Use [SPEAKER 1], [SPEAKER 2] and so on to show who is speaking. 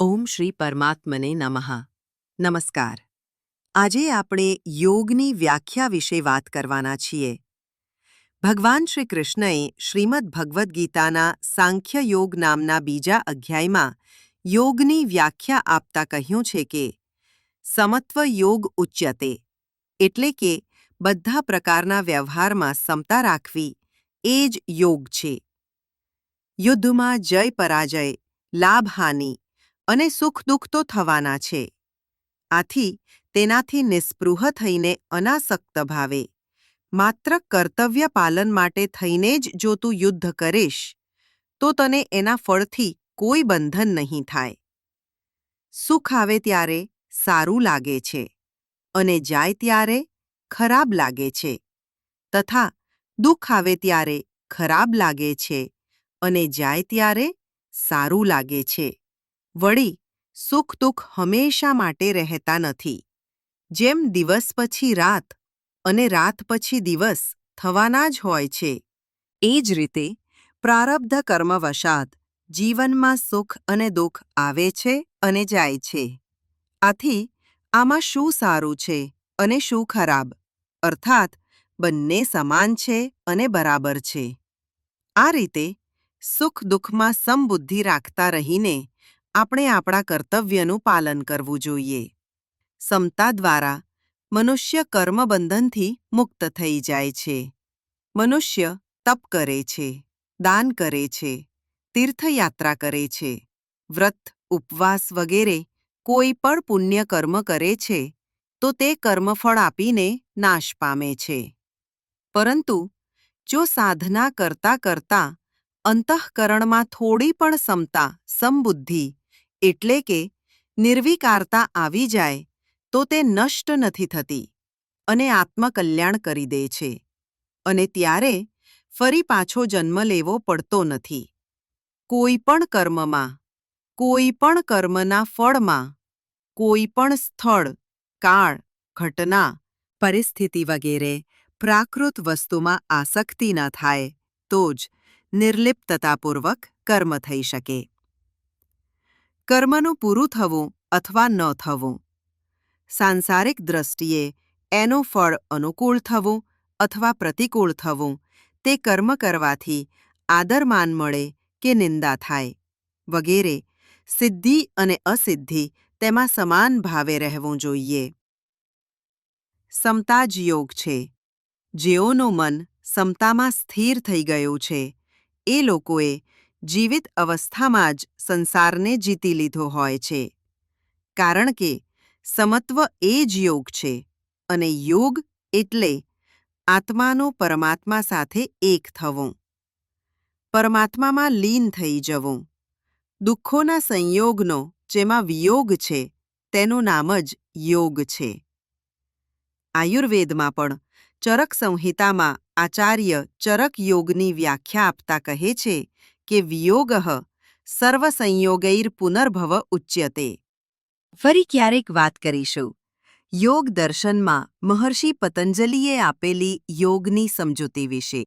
[SPEAKER 1] ઓમ શ્રી પરમાત્મને નમઃ નમસ્કાર આજે આપણે યોગની વ્યાખ્યા વિશે વાત કરવાના છીએ। ભગવાન શ્રી કૃષ્ણએ શ્રીમદ ભગવદ્ ગીતાના સાંખ્ય યોગ નામના બીજા અધ્યાયમાં યોગની વ્યાખ્યા આપતા કહ્યું છે કે, સમત્વ યોગ ઉચ્યતે, એટલે કે બધા પ્રકારના વ્યવહારમાં સમતા રાખવી એ જ યોગ છે। યુદ્ધમાં જય પરાજય, લાભહાનિ અને સુખ દુઃખ તો થવાના છે. આથી તેનાથી નિસ્પૃહ થઈને અનાસક્ત ભાવે. માત્ર કર્તવ્ય પાલન માટે થઈને જ જો તું યુદ્ધ કરીશ, તો તને એના ફળથી કોઈ બંધન નહીં થાય. સુખ આવે ત્યારે સારું લાગે છે અને જાય ત્યારે ખરાબ લાગે છે તથા દુઃખ આવે ત્યારે ખરાબ લાગે છે અને જાય ત્યારે સારું લાગે છે. વળી સુખ દુઃખ હંમેશા માટે રહેતા નથી. જેમ દિવસ પછી રાત અને રાત પછી દિવસ થવાના જ હોય છે, એ જ રીતે પ્રારબ્ધ કર્મવશાત જીવનમાં સુખ અને દુઃખ આવે છે અને જાય છે. આથી આમાં શું સારું છે અને શું ખરાબ? અર્થાત બંને સમાન છે અને બરાબર છે. આ રીતે સુખ દુઃખમાં સમબુદ્ધિ રાખતા રહીને આપણે આપણા કર્તવ્યનું પાલન કરવું જોઈએ. સમતા દ્વારા મનુષ્ય કર્મબંધનથી મુક્ત થઈ જાય છે. મનુષ્ય તપ કરે છે, દાન કરે છે, તીર્થયાત્રા કરે છે, વ્રત, ઉપવાસ વગેરે કોઈ પણ પુણ્ય કર્મ કરે છે, તો તે કર્મફળ આપીને નાશ પામે છે. પરંતુ જો સાધના કરતા કરતા અંતઃકરણમાં થોડી પણ સમતા સમબુદ્ધિ એટલે કે નિર્વિકારતા આવી જાય, તો તે નષ્ટ નથી થતી અને આત્મકલ્યાણ કરી દે છે. અને ત્યારે ફરી પાછો જન્મ લેવો પડતો નથી. કોઈ પણ કર્મમાં, કોઈ પણ કર્મના ફળમાં, કોઈ પણ સ્થળ, કાળ, ઘટના, પરિસ્થિતિ વગેરે પ્રાકૃત વસ્તુમાં આસક્તિ ન થાય, તો જ નિર્લિપ્તતાપૂર્વક કર્મ થઈ શકે. કર્મનું પૂરું થવું અથવા ન થવું. સાંસારિક દ્રષ્ટિએ એનું ફળ અનુકૂળ થવું અથવા પ્રતિકૂળ થવું, તે કર્મ કરવાથી આદરમાન મળે કે નિંદા થાય. વગેરે સિદ્ધિ અને અસિદ્ધિ તેમાં સમાન ભાવે રહેવું જોઈએ. સમતા યોગ છે. જેઓનું મન સમતામાં સ્થિર થઈ ગયું છે, એ લોકોએ જીવિત અવસ્થામાં જ સંસારને જીતી લીધો હોય છે. કારણ કે સમત્વ એ જ યોગ છે અને યોગ એટલે આત્માનો પરમાત્મા સાથે એક થવું. પરમાત્મામાં લીન થઈ જવું. દુઃખોના સંયોગનો જેમાં વિયોગ છે તેનું નામ જ યોગ છે. આયુર્વેદમાં પણ ચરક સંહિતામાં આચાર્ય ચરક યોગની વ્યાખ્યા આપતા કહે છે કે વિયોગ સર્વસંયોગૈર પુનર્ભવ ઉચ્યતે ફરી ક્યારેક વાત કરીશું યોગ દર્શનમાં મહર્ષિ પતંજલિએ આપેલી યોગની સમજૂતી વિશે